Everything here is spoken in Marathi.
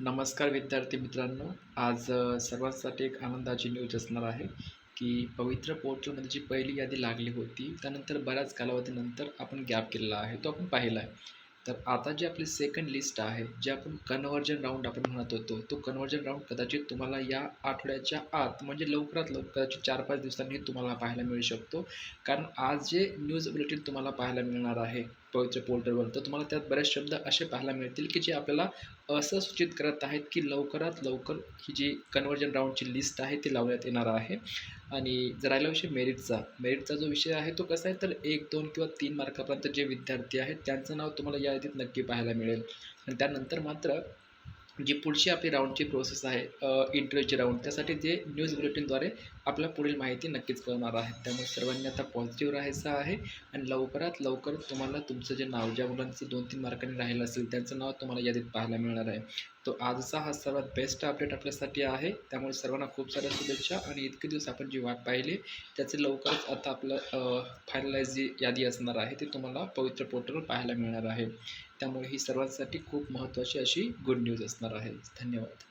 नमस्कार विद्यार्थी मित्रांनो. आज सर्वांसाठी एक आनंदाची न्यूज असणार आहे की पवित्र पोर्टलमध्ये म्हणजे जी पहिली यादी लागली होती त्यानंतर बऱ्याच कालावधीनंतर आपण गॅप केलेला आहे तो आपण पाहिला आहे. तर आता जी आपली सेकंड लिस्ट आहे जे आपण कन्व्हर्जन राऊंड आपण म्हणत होतो तो कन्व्हर्जन राऊंड कदाचित तुम्हाला या आठवड्याच्या आत म्हणजे लवकरात लवकर कदाचित चार पाच दिवसांनी तुम्हाला पाहायला मिळू शकतो. कारण आज जे न्यूज बुलेटिन तुम्हाला पाहायला मिळणार आहे पवित्र पोर्टलवर तर तुम्हाला त्यात बरेच शब्द असे पाहायला मिळतील की जे आपल्याला असं सूचित करत आहेत की लवकरात लवकर ही जी कन्व्हर्जन राऊंडची लिस्ट आहे ती लावण्यात येणार आहे. आणि जर राहिला विषय मेरिटचा मेरिटचा जो विषय आहे तो कसा आहे? तर एक दोन किंवा तीन मार्कापर्यंत जे विद्यार्थी आहेत त्यांचं नाव तुम्हाला या यादीत नक्की पाहायला मिळेल. आणि त्यानंतर मात्र जी पुढची आपली राऊंडची प्रोसेस आहे इंटरव्ह्यूची राऊंड त्यासाठी जे न्यूज बुलेटिनद्वारे आपल्या पुढील माहिती नक्कीच कळणार आहे. त्यामुळे सर्वांनी आता पॉझिटिव्ह राहायचं आहे आणि लवकरात लवकर तुम्हाला तुमचं जे नाव ज्या मुलांचं दोन तीन मार्कांनी राहिलं असेल त्यांचं नाव तुम्हाला यादीत पाहायला मिळणार आहे. तो आजचा हा सर्वात बेस्ट अपडेट आपल्यासाठी आहे. त्यामुळे सर्वांना खूप साऱ्या शुभेच्छा आणि इतके दिवस आपण जी वाट पाहिली त्याचे लवकरच आता आपलं फायनलाइज जी यादी असणार आहे ती तुम्हाला पवित्र पोर्टलवर पाहायला मिळणार आहे. त्यामुळे ही सर्वांसाठी खूप महत्त्वाची अशी गुड न्यूज असणार आहे. धन्यवाद.